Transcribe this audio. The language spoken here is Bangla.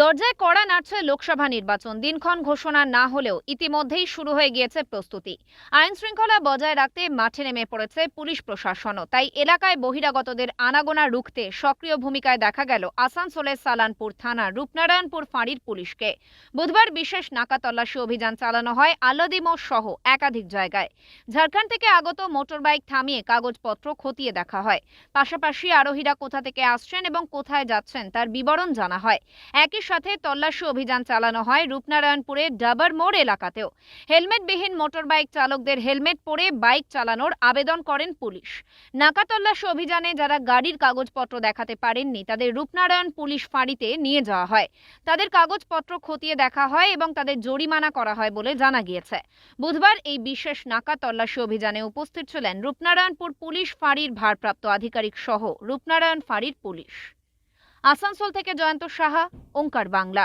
দরজায় কড়া নাড়ছে লোকসভা নির্বাচন। দিনক্ষণ ঘোষণা না হলেও ইতিমধ্যেই শুরু হয়ে গিয়েছে প্রস্তুতি। আইন শৃঙ্খলা বজায় রাখতে মাঠে নেমে পড়েছে পুলিশ প্রশাসনও। তাই এলাকায় বহিরাগতদের আনাগোনা রুখতে সক্রিয় ভূমিকায় দেখা গেল আসানসোলের সালানপুর থানার রূপনারায়ণপুর ফাঁড়ির পুলিশকে। বুধবার বিশেষ নাকা তল্লাশি অভিযান চালানো হয় আল্লাদিমো সহ একাধিক জায়গায়। ঝাড়খণ্ড থেকে আগত মোটরবাইক থামিয়ে কাগজপত্র খতিয়ে দেখা হয়। পাশাপাশি আরোহীরা কোথা থেকে আসছেন এবং কোথায় যাচ্ছেন তার বিবরণ জানা হয়। একই সাথে তল্লাশি অভিযান চালানো হয় রূপনারায়ণপুরের ডাবার মোড় এলাকাতেও। হেলমেটবিহীন মোটরবাইক চালকদের হেলমেট পরে বাইক চালানোর আবেদন করেন পুলিশ। নাকা তল্লাশি অভিযানে যারা গাড়ির কাগজপত্র দেখাতে পারেননি, তাদের রূপনারায়ণ পুলিশ ফাঁড়িতে নিয়ে যাওয়া হয়। তাদের কাগজপত্র খতিয়ে দেখা হয় এবং তাদের জরিমানা করা হয় বলে জানা গিয়েছে। বুধবার এই বিশেষ নাকা তল্লাশি অভিযানে উপস্থিত ছিলেন রূপনারায়ণপুর পুলিশ ফাঁড়ির ভারপ্রাপ্ত আধিকারিক সহ রূপনারায়ণ ফাঁড়ির পুলিশ। আসানসোল থেকে জয়ন্ত সাহা ওঙ্কার বাংলা।